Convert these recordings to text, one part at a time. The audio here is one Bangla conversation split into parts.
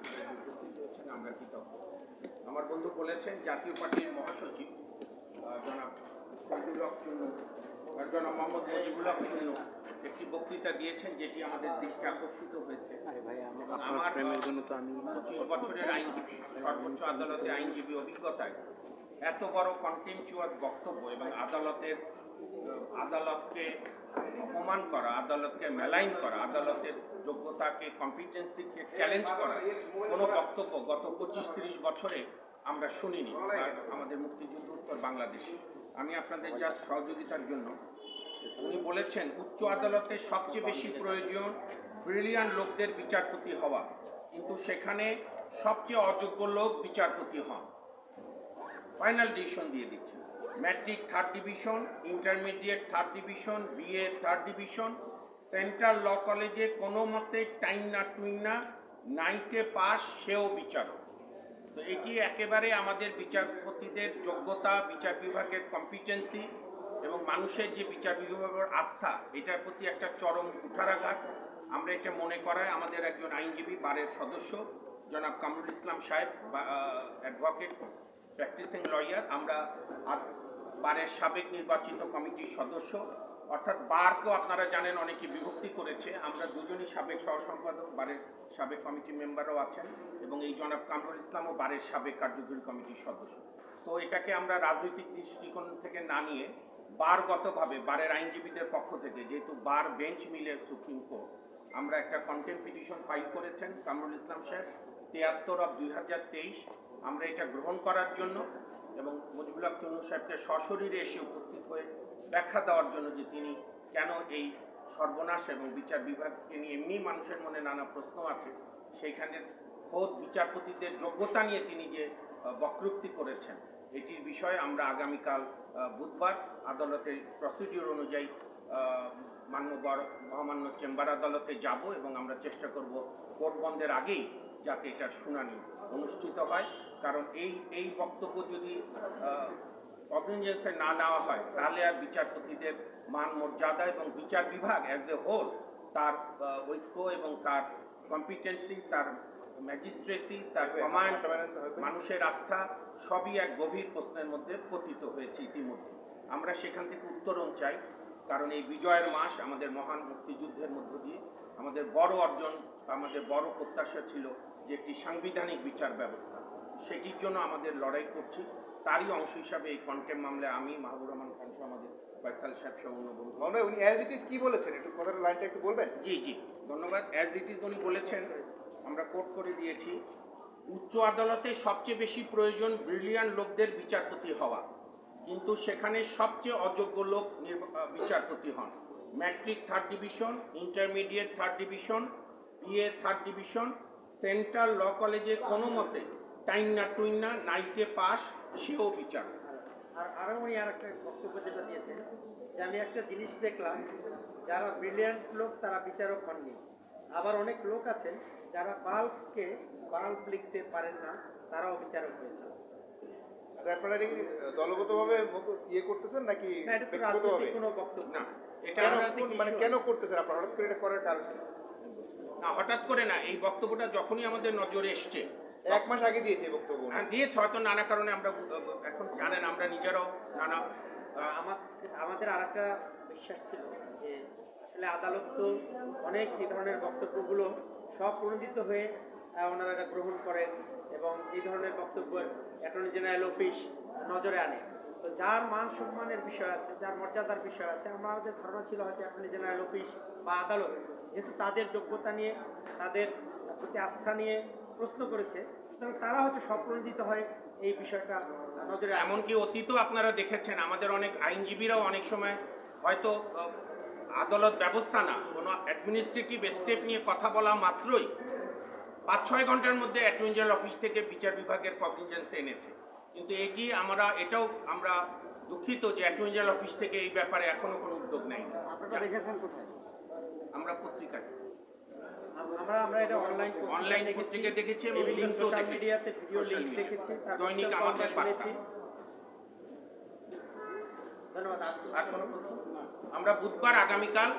আপনারা উপস্থিত হয়েছেন আমরা কৃতজ্ঞ আমার বন্ধু বলেছেন জাতীয় পার্টির মহাসচিব জনাব শহীদুল হক চুন্নু জনাব মোহাম্মদ মুজিবুল হক চুন্নু একটি বক্তৃতা দিয়েছেন যেটি আমাদের দৃষ্টি আকর্ষিত হয়েছে। আমার পঁচিশ বছরের আইনজীবী সর্বোচ্চ আদালতে আইনজীবী অভিজ্ঞতায় এত বড় কন্টেম্পচুয়াস বক্তব্য এবং আদালতের আদালতকে অপমান করা, আদালতকে মেলাইন করা, আদালতের যোগ্যতাকে কম্পিটেন্সিকে চ্যালেঞ্জ করা, কোনো বক্তব্য গত পঁচিশ তিরিশ বছরে আমরা শুনিনি আমাদের মুক্তিযুদ্ধ উত্তর বাংলাদেশে। আমি আপনাদের জাস্ট সহযোগিতার জন্য, উনি বলেছেন, উচ্চ আদালতে সবচেয়ে বেশি প্রয়োজন ব্রিলিয়ান লোকদের বিচারপতি হওয়া, কিন্তু সেখানে সবচেয়ে অযোগ্য লোক বিচারপতি হন। ফাইনাল ডিভিশন দিয়ে দিচ্ছেন matric third division, intermediate third division, BA third division. Central law কলেজে কোনো মতে টাইম না টুইন না, নাইটে পাস, সেও বিচারক। তো এটি একেবারে আমাদের বিচারপতিদের যোগ্যতা, বিচার বিভাগের কম্পিটেন্সি এবং মানুষের যে বিচার বিভাগের আস্থা, এটার প্রতি একটা চরম কুঠারাঘাত। আমরা এটা মনে করায় আমাদের একজন আইনজীবী বারের সদস্য, জনাব কামরুল ইসলাম সাহেব অ্যাডভোকেট প্র্যাকটিসিং লয়ার আমরা বারের সাবেক নির্বাচিত কমিটির সদস্য। অর্থাৎ বারকেও আপনারা জানেন, অনেকে বিভক্তি করেছে। আমরা দুজনই সাবেক সহ সম্পাদক বারের সাবেক কমিটি মেম্বারও আছেন এবং এই জনাব কামরুল ইসলামও বারের সাবেক কার্যকরী কমিটির সদস্য। তো এটাকে আমরা রাজনৈতিক দৃষ্টিকোণ থেকে না নিয়ে বারগতভাবে, বারের আইনজীবীদের পক্ষ থেকে, যেহেতু বার বেঞ্চ মিলে সুপ্রিম কোর্ট, আমরা একটা কন্টেম পিটিশন ফাইল করেছেন কামরুল ইসলাম সাহেব, তিয়াত্তর অফ দুই হাজার তেইশ। আমরা এটা গ্রহণ করার জন্য এবং মুজিবুল হক সাহেবকে সশরীরে এসে উপস্থিত হয়ে ব্যাখ্যা দেওয়ার জন্য যে তিনি কেন এই সর্বনাশ এবং বিচার বিভাগকে নিয়ে এমনি মানুষের মনে নানা প্রশ্ন আছে, সেইখানে খোদ বিচারপতিদের যোগ্যতা নিয়ে তিনি যে বক্রোক্তি করেছেন, এটির বিষয়ে আমরা আগামীকাল বুধবার আদালতের প্রসিডিওর অনুযায়ী মান্য মহামান্য চেম্বার আদালতে যাব এবং আমরা চেষ্টা করব কোর্ট বন্ধের আগেই যাতে এটার শুনানি অনুষ্ঠিত হয়। কারণ এই এই বক্তব্য যদি অবলিজেন্সে না নেওয়া হয় তাহলে আর বিচারপতিদের মান মর্যাদা এবং বিচার বিভাগ অ্যাজ এ হোল তার ঐক্য এবং তার কম্পিটেন্সি তার ম্যাজিস্ট্রেসি তার কমান্ড মানুষের আস্থা সবই এক গভীর প্রশ্নের মধ্যে পতিত হয়েছে ইতিমধ্যে। আমরা সেখান থেকে উত্তরণ চাই কারণ এই বিজয়ের মাস আমাদের মহান মুক্তিযুদ্ধের মধ্য দিয়ে আমাদের বড় অর্জন আমাদের বড় প্রত্যাশা ছিল যে একটি সাংবিধানিক বিচার ব্যবস্থা। সেটির জন্য আমাদের লড়াই করছি। তারই অংশ হিসাবে এই কন্টেম মামলায় আমি মাহবুর রহমান খান আমাদের ফয়সাল সাহেব সহ অন্য বন্ধু। মনে উনি অ্যাজ ইট ইজ কি বলেছেন? একটু কথার লাইনটা একটু বলবেন? জি জি। ধন্যবাদ। অ্যাজ ইট ইজ উনি বলেছেন আমরা কোর্ট করে দিয়েছি উচ্চ আদালতে সবচেয়ে বেশি প্রয়োজন ব্রিলিয়ান লোকদের বিচারপতি হওয়া। কিন্তু সেখানে সবচেয়ে অযোগ্য লোক বিচারপতি হন। Matric third division intermediate third division BA third division central law কলেজে কোনো মতে টাইম না টুইন না নাইটে পাস সেও বিচারক আর আরও উনি আর একটা বক্তব্য যেটা দিয়েছেন যে আমি একটা জিনিস দেখলাম যারা ব্রিলিয়ান্ট লোক তারা বিচারক হননি। আবার অনেক লোক আছেন যারা বাল্বকে বাল্ব লিখতে পারেন না তারাও বিচারক হয়েছে আপনারা কি দলগতভাবে ইয়ে করতেছেন নাকি ব্যক্তিগতভাবে? কোনো বক্তব্য না এটা কেন মানে কেন করতেছেন? আপনারা হঠাৎ করে এটা করার কারণ? না হঠাৎ করে না এই বক্তব্যটা যখনই আমাদের নজরে এসছে এক মাস আগে দিয়েছে এই বক্তব্য। হ্যাঁ, দিয়েছে হয়তো নানা কারণে আমরা এখন জানেন আমরা নিজেরাও নানা আমার আমাদের আর একটা বিশ্বাস ছিল যে আসলে আদালত তো অনেক এই ধরনের বক্তব্যগুলো সব প্রণোদিত হয়ে ওনারা গ্রহণ করেন এবং এই ধরনের বক্তব্য অ্যাটর্নি জেনারেল অফিস নজরে আনে। তো যার মান সম্মানের বিষয় আছে, যার মর্যাদার বিষয় আছে আমাদের ধারণা ছিল হয়তো অ্যাটর্নি জেনারেল অফিস বা আদালত, যেহেতু তাদের যোগ্যতা নিয়ে, তাদের প্রতি আস্থা নিয়ে প্রশ্ন করেছে, সুতরাং তারা হয়তো স্বপ্রণোদিত হয় এই বিষয়টা নজরে এমনকি অতীতও আপনারা দেখেছেন, আমাদের অনেক আইনজীবীরাও অনেক সময় হয়তো আদালত ব্যবস্থা না, কোনো অ্যাডমিনিস্ট্রেটিভ স্টেপ নিয়ে কথা বলা মাত্রই পাঁচ ছয় ঘণ্টার মধ্যে অ্যাটর্নি জেনারেল অফিস থেকে বিচার বিভাগের কগনিজেন্সে এনেছে। কিন্তু এটি আমরা এটাও আমরা দুঃখিত যে অ্যাটর্নি জেনারেল অফিস থেকে এই ব্যাপারে এখনও কোনো উদ্যোগ নেই। আমরা পত্রিকায়। আমরা আমরা এটা অনলাইন অনলাইন পত্রিকায় দেখেছি এবং বিভিন্ন সোশ্যাল মিডিয়াতে ভিডিও লিংক দেখেছি দৈনিক আমাদের শুনেছি। ধন্যবাদ আর কোনো প্রশ্ন? আমরা বুধবার আগামীকাল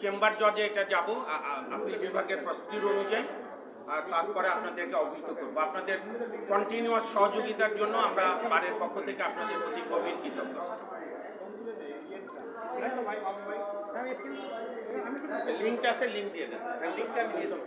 চেম্বার জজে এটা যাব আপিল বিভাগের প্রসিডিউর অনুযায়ী। তারপরে আপনাদেরকে অবহিত করব। আপনাদের কন্টিনিউয়াস সহযোগিতার জন্য আমরা বারের পক্ষ থেকে আপনাদের প্রতি গভীর কৃতজ্ঞ। লিঙ্কটা আছে, লিঙ্ক দিয়ে দেন। লিঙ্কটা আমি দিয়ে দেবো।